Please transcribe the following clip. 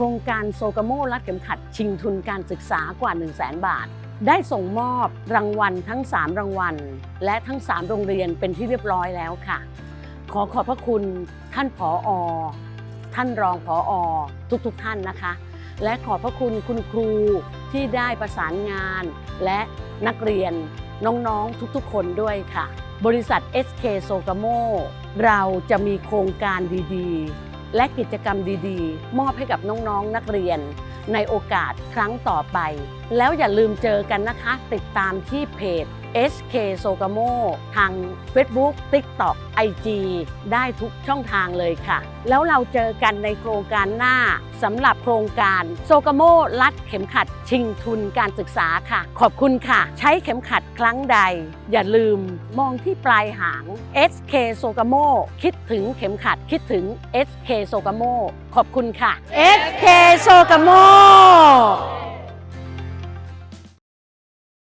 โครงการโซกาโมรัดเข็มขัด ชิงทุนการศึกษากว่า 1 0 0 0 0แบาท ได้ส่งมอบรางวัลทั้ง 3 รางวัล และทั้ง 3 โรงเรียนเป็นที่เรียบร้อยแล้วค่ะ ขอขอบพระคุณท่านผออท่านรองผออทุกๆทท่านนะคะ และขอบพระคุณคุณครูที่ได้ประสานงาน และนักเรียนน้องๆทุกๆ คนด้วยค่ะ บริษัท SK s o g a m o เราจะมีโครงการดีๆ และกิจกรรมดีๆ มอบให้กับน้องๆนักเรียน ในโอกาสครั้งต่อไป แล้วอย่าลืมเจอกันนะคะ ติดตามที่เพจ SK s o g a m o ทาง Facebook TikTok IG ได้ทุกช่องทางเลยค่ะ แล้วเราเจอกันในโครงการหน้าสำหรับโครงการโซกาโมรัดเข็มขัดชิงทุนการศึกษาค่ะ ขอบคุณค่ะ ใช้เข็มขัดครั้งใด อย่าลืมมองที่ปลายหาง SK s o g a m o คิดถึงเข็มขัดคิดถึง SK s o g a m o ขอบคุณค่ะ SK s o g a m o